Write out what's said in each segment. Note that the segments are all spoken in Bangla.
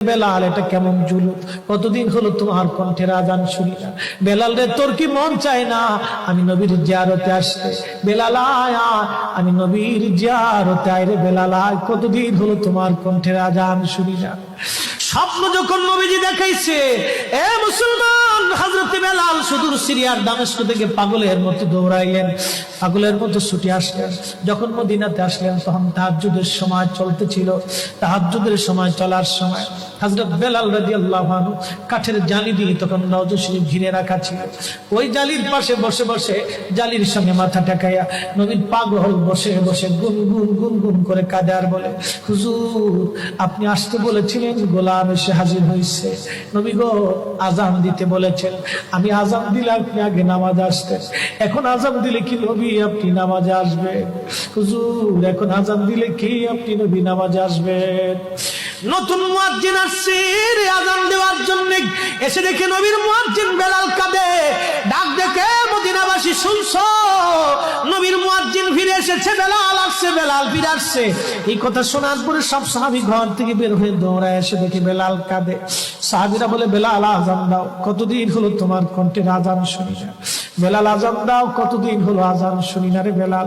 বেলাল, এটা কেমন জুলুম? কতদিন হলো তোমার কণ্ঠের আজান শুনি বেলাল রে, তোর কি মন চায় না? আমি নবীর জিয়ারতে আসতে। বেলাল আমি নবীর জিয়ারতে আয় রে, বেলাল, আয়। কতদিন হলো তোমার কণ্ঠের আজান শুনি না স্বপ্ন যখন নবীজি দেখাইছে, এ মুসলমান, হযরত বেলাল সুদূর সিরিয়ার দামেস্ক থেকে পাগলের মতো দৌড়াইলেন, পাগলের মতো ছুটে আসলেন। যখন মদিনাতে আসলেন, তখন তাহাজ্জুদের সময় চলতেছিল। তাহাজ্জুদের সময় চলার সময় হযরত বেলাল রাদিয়াল্লাহু আনহু কাঠের জালি দিয়ে তখন ঘিরে রাখা ছিল। ওই জালির পাশে বসে বসে জালির সঙ্গে মাথা ঠেকাইয়া নবীর পাগল বসে বসে করে কাঁদে আর বলে, হুজুর, আপনি আসতে বলেছিলেন গোলাম এসে হাজির হয়েছে নবী গো আজান দিতে বলেছেন। আমি আজান আগে নামাজ এখন দিলে কি নবী আপনি নামাজে আসবে? হুজুর, এখন দিলে কি আপনি নবী আসবেন নতুন মুয়াজ্জিন আসছে আজান দেওয়ার জন্য। এসে দেখে নবীর মুয়াজ্জিন বেলাল কাঁদে। ডাক দেখে, মদিনাবাসী, শুনছো? এসেছে বেলাল আসছে, বেলাল ফিরে আসছে। এই কথা শোনার পরে সব সাহাবি ঘর থেকে বের হয়ে দৌড়ায় এসে দেখে বেলাল কাঁদে। সাহাবিরা বলে, বেলাল, আজান দাও। কতদিন হলো তোমার কণ্ঠের আজান শুনি না? বেলাল, আজান দাও। কতদিন হলো আজান শুনি না রে বেলাল?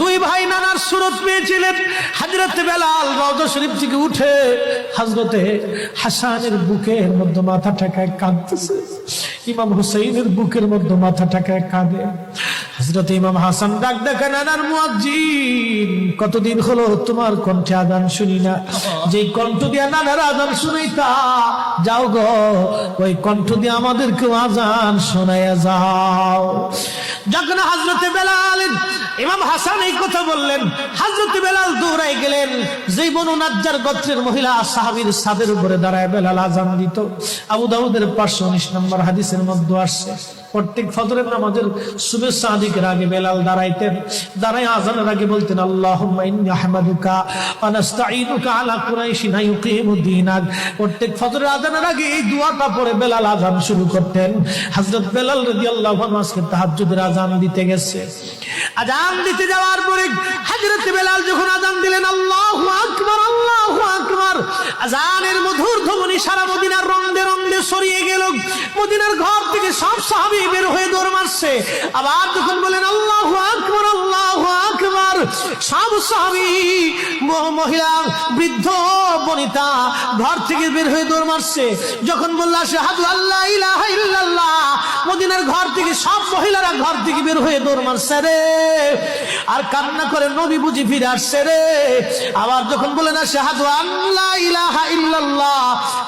দুই ভাই নানার সুরত পেয়েছিলেন। হাজরতে বেলাল রওজা শরীফ থেকে উঠে হাজরতে হাসানের বুকের মধ্যে মাথা ঠেকায় কাঁদতেছে। ইমাম হুসাইনের বুকের মধ্যে মাথা ঠেকায় কাঁদে। হজরত ইমাম হাসান ডাক দেখা, নানার মুয়াজ্জিন, কতদিন হলো তোমার কণ্ঠে আদান শুনি না? যে কণ্ঠ দিয়া নানার আদান শুনি শুনাইতা যাও গো, ওই কণ্ঠ দিয়ে আমাদেরকে আজান শোনাইয়া যাও। যখন হাজরতে ইমাম হাসান এই কথা বললেন বেলাল গেলেন গোত্রের মহিলা সাহাবীর উপরে দাঁড়ায় দিত। উনিশ নম্বর হাদিসের প্রত্যেক বেলাল দাঁড়াইতেন দাঁড়াই আজানের আগে বলতেন, আল্লাহুম্মা ইন্নী আহমাদুকা ওয়া নাস্তাঈনুকা আলা কুরাইশিন ইউকিমুদ্দীনাক প্রত্যেক আজানের আগে এই বেলাল শুরু করতেন। বেলাল আজান দিতে গেছে। আজান দিতে যাওয়ার পরে হযরত বেলাল যখন আজান দিলেন, আল্লাহু আকবার আল্লাহু আকবার, আজানের মধুর ধ্বনি সারা মদিনার রন্দে রন্দে ছড়িয়ে গেল। মদিনার ঘর থেকে সব সাহাবী বের হয়ে দৌড় মারছে। আবার যখন বলেন, আল্লাহু আকবার আল্লাহু আকবার, সব সাহাবী মহিলা, বৃদ্ধ, বনিতা ঘর থেকে বের হয়ে দৌড় মারছে। যখন বললা শাহাদু আল্লাহ, ইলাহা ইল্লাল্লাহ মদিনার ঘর থেকে, সব মহিলারা ঘর থেকে বের হয়ে দৌড় মারছে রে। আর কান্না করে নবী বুঝি ফিরে আসছে রে। আবার যখন বলে না শাহাদু আল্লাহ ইলাহা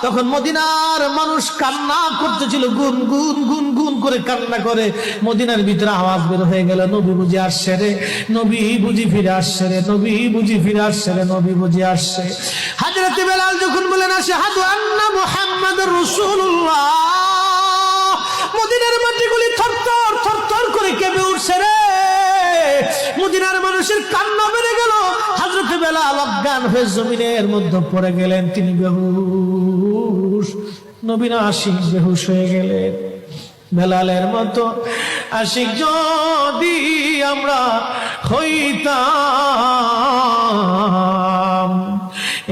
তখন মদিনার মানুষ কান্না করতেছিল, গুন গুন গুন গুন করে কান্না করে। মদিনার ভিতরে আওয়াজ বের হয়ে গেল, নবী বুঝি আসছে রে, নবী বুঝি ফিরে আসছে রে, নবী বুঝি ফিরে আসছে রে, নবী বুঝি আসছে। হাজরতে বেলাল যখন বলেন আসে হাদু আন্না মুহাম্মদ রাসূলুল্লাহ মদিনার মাটিগুলি থরথর থরথর করে কেঁপে উঠছে রে। মদিনার মানুষের কান্না বেড়ে গেল। হাজরত বেলাল অজ্ঞান হয়ে জমিনের মধ্যে পড়ে গেলেন। তিনি বেহুশ নবীনা আশিক বেহুশ হয়ে গেলেন। বেলালের মতো আশিক যদি আমরা হইতাম,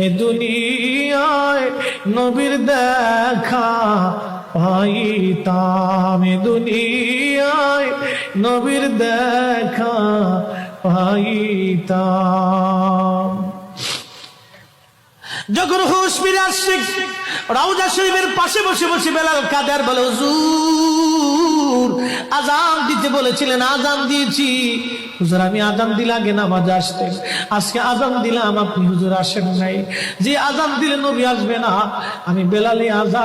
এ দুনিয়ায় নবীর দেখা পাইতাম দুনিয়ায় নবীর দেখা পাইতাম। যখন হুশ ফিরে আসছে রাউজা শরীফের পাশে বসে বসে বেলাল কাদের বলে, হুজুর, আজান দিতে বলেছিলেন, আজান দিয়েছি। হুজুর, আমি আজান দিলে আগে নামাজ আসতেন। আজকে আজান দিলাম, আপনি হুজুর আসেন নাই। যে আজান দিলে নবী আসবে না, আমি বেলালে আজান